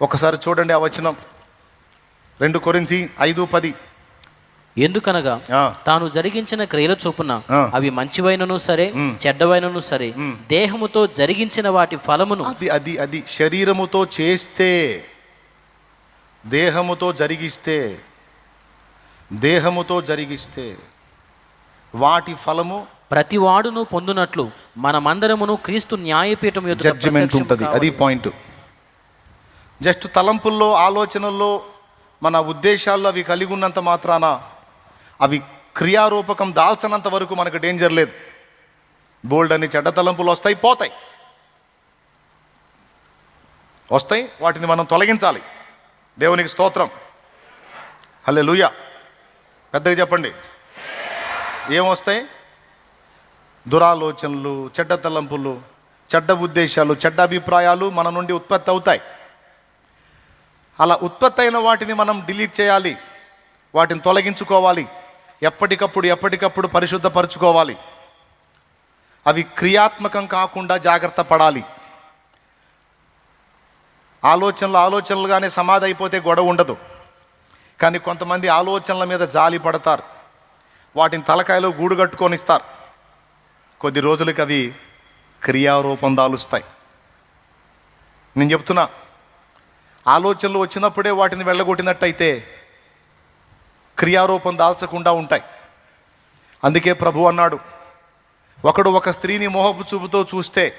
ఒకసారి చూడండి ఆ వచనం రెండు కొరింథీ ఐదు పది ఎందుకనగా తాను జరిగించిన క్రియల చొప్పున. అవి మంచివైనను సరే. చెడ్డవైనను సరే. దేహముతో జరిగించిన వాటి ఫలమును అది అది అది శరీరముతో చేస్తే దేహముతో జరిగిస్తే దేహముతో జరిగిస్తే వాటి ఫలము ప్రతి వాడును పొందునట్లు మనమందరమును క్రీస్తు న్యాయపీఠం యొక్క జడ్జిమెంట్ ఉంటుంది అది పాయింట్ జస్ట్ తలంపుల్లో ఆలోచనల్లో మన ఉద్దేశాల్లో అవి కలిగి ఉన్నంత మాత్రాన అవి క్రియారూపకం దాల్చనంత వరకు మనకు డేంజర్ లేదు. బోల్డ్ అని చెడ్డ తలంపులు వస్తాయి పోతాయి. వస్తాయి వాటిని మనం తొలగించాలి. దేవునికి స్తోత్రం. హలే లూయా పెద్దగా చెప్పండి. ఏమొస్తాయి దురాలోచనలు చెడ్డ తలంపులు చెడ్డ ఉద్దేశాలు చెడ్డ అభిప్రాయాలు మన నుండి ఉత్పత్తి అవుతాయి. అలా ఉత్పత్తి అయిన వాటిని మనం డిలీట్ చేయాలి. వాటిని తొలగించుకోవాలి. ఎప్పటికప్పుడు ఎప్పటికప్పుడు పరిశుద్ధపరచుకోవాలి. అవి క్రియాత్మకం కాకుండా జాగ్రత్త పడాలి. ఆలోచనలు ఆలోచనలుగానే సమాధి అయిపోతే గొడవ ఉండదు. కానీ కొంతమంది ఆలోచనల మీద జాలి పడతారు. వాటిని తలకాయలో గూడు కట్టుకొని ఇస్తారు. కొద్ది రోజులకి అవి క్రియారూపం దాలుస్తాయి. నేను చెప్తున్నా ఆలోచనలు వచ్చినప్పుడే వాటిని వెళ్ళగొట్టినట్టయితే క్రియారూపం దాల్చకుండా ఉంటాయి. అందుకే ప్రభు అన్నాడు ఒకడు ఒక స్త్రీని మోహపు చూపుతో చూస్తే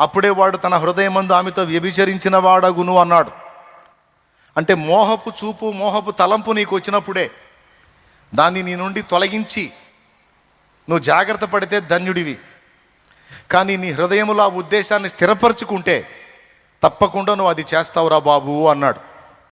అప్పుడే వాడు తన హృదయమందు ఆమెతో వ్యభిచరించిన వాడగును అన్నాడు. అంటే మోహపు చూపు మోహపు తలంపు నీకు వచ్చినప్పుడే దాన్ని నీ నుండి తొలగించి నువ్వు జాగ్రత్త పడితే ధన్యుడివి. కానీ నీ హృదయములో ఆ ఉద్దేశాన్ని స్థిరపరచుకుంటే తప్పకుండా నువ్వు అది చేస్తావురా బాబు అన్నాడు.